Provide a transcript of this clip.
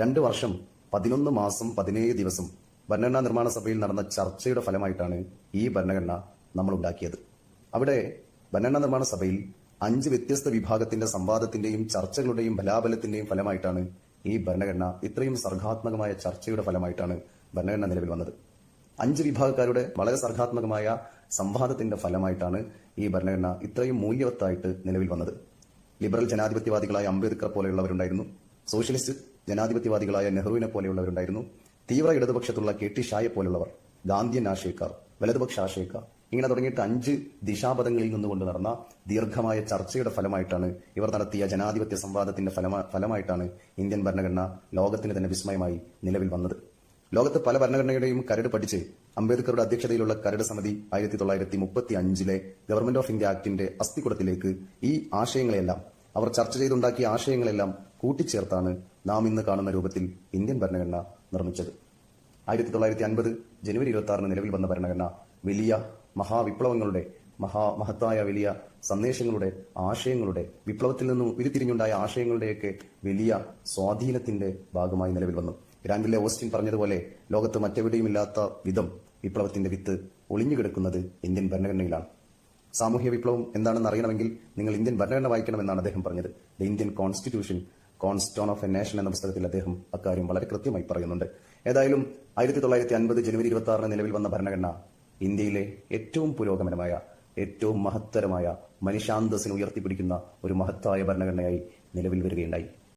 രണ്ട് വർഷം പതിനൊന്ന് മാസം പതിനേഴ് ദിവസം ഭരണഘടനാ നിർമ്മാണ സഭയിൽ നടന്ന ചർച്ചയുടെ ഫലമായിട്ടാണ് ഈ ഭരണഘടന നമ്മൾ ഉണ്ടാക്കിയത് അവിടെ ഭരണഘടനാ നിർമ്മാണ സഭയിൽ അഞ്ച് വ്യത്യസ്ത വിഭാഗത്തിന്റെ സംവാദത്തിന്റെയും ചർച്ചകളുടെയും ബലാബലത്തിന്റെയും ഫലമായിട്ടാണ് ഈ ഭരണഘടന ഇത്രയും സർഗാത്മകമായ ചർച്ചയുടെ ഫലമായിട്ടാണ് ഭരണഘടന നിലവിൽ വന്നത്. അഞ്ച് വിഭാഗക്കാരുടെ വളരെ സർഗാത്മകമായ സംവാദത്തിന്റെ ഫലമായിട്ടാണ് ഈ ഭരണഘടന ഇത്രയും മൂല്യവത്തായിട്ട് നിലവിൽ വന്നത്. ലിബറൽ ജനാധിപത്യവാദികളായ അംബേദ്കർ പോലെയുള്ളവരുണ്ടായിരുന്നു. സോഷ്യലിസ്റ്റ് ജനാധിപത്യവാദികളായ നെഹ്റുവിനെ പോലെയുള്ളവരുണ്ടായിരുന്നു. തീവ്ര ഇടതുപക്ഷത്തുള്ള കെ ടി ഷായെ പോലുള്ളവർ ഗാന്ധിയൻ ആശയക്കാർ വലതുപക്ഷ ആശയക്കാർ ഇങ്ങനെ തുടങ്ങിയിട്ട് അഞ്ച് ദിശാപഥങ്ങളിൽ നിന്നുകൊണ്ട് നടന്ന ദീർഘമായ ചർച്ചയുടെ ഫലമായിട്ടാണ് ഇവർ നടത്തിയ ജനാധിപത്യ സംവാദത്തിന്റെ ഫലമായിട്ടാണ് ഇന്ത്യൻ ഭരണഘടന ലോകത്തിന് തന്നെ വിസ്മയമായി നിലവിൽ വന്നത്. ലോകത്ത് പല ഭരണഘടനയുടെയും കരട് പഠിച്ച് അംബേദ്കറുടെ അധ്യക്ഷതയിലുള്ള കരട് സമിതി ആയിരത്തി തൊള്ളായിരത്തി മുപ്പത്തി അഞ്ചിലെ ഗവൺമെന്റ് ഓഫ് ഇന്ത്യ ആക്ടിന്റെ അസ്ഥിക്കുടത്തിലേക്ക് ഈ ആശയങ്ങളെല്ലാം അവർ ചർച്ച ചെയ്തുണ്ടാക്കിയ ആശയങ്ങളെല്ലാം കൂട്ടിച്ചേർത്താണ് നാം ഇന്ന് കാണുന്ന രൂപത്തിൽ ഇന്ത്യൻ ഭരണഘടന നിർമ്മിച്ചത്. ആയിരത്തി തൊള്ളായിരത്തി അൻപത് ജനുവരി ഇരുപത്തി ആറിന് നിലവിൽ വന്ന ഭരണഘടന വലിയ മഹാവിപ്ലവങ്ങളുടെ മഹാ മഹത്തായ വലിയ സന്ദേശങ്ങളുടെ ആശയങ്ങളുടെ വിപ്ലവത്തിൽ നിന്നും ഉരുത്തിരിഞ്ഞുണ്ടായ ആശയങ്ങളുടെയൊക്കെ വലിയ സ്വാധീനത്തിന്റെ ഭാഗമായി നിലവിൽ വന്നു. ഗ്രാൻഡിലെ ഓസ്റ്റിൻ പറഞ്ഞതുപോലെ ലോകത്ത് മറ്റെവിടെയുമില്ലാത്ത വിധം വിപ്ലവത്തിന്റെ വിത്ത് ഒളിഞ്ഞുകിടക്കുന്നത് ഇന്ത്യൻ ഭരണഘടനയിലാണ്. സാമൂഹ്യ വിപ്ലവം എന്താണെന്ന് അറിയണമെങ്കിൽ നിങ്ങൾ ഇന്ത്യൻ ഭരണഘടന വായിക്കണമെന്നാണ് അദ്ദേഹം പറഞ്ഞത്. The Indian constitution cornerstone of a nation എന്ന പുസ്തകത്തിൽ അദ്ദേഹം അക്കാര്യം വളരെ കൃത്യമായി പറയുന്നുണ്ട്. ഏതായാലും ആയിരത്തി തൊള്ളായിരത്തി അൻപത് ജനുവരി ഇരുപത്തി ആറിന് നിലവിൽ വന്ന ഭരണഘടന ഇന്ത്യയിലെ ഏറ്റവും പുരോഗമനമായ ഏറ്റവും മഹത്തരമായ മനുഷ്യാന്തസ്സിനെ ഉയർത്തിപ്പിടിക്കുന്ന ഒരു മഹത്തായ ഭരണഘടനയായി നിലവിൽ വരികയുണ്ടായി.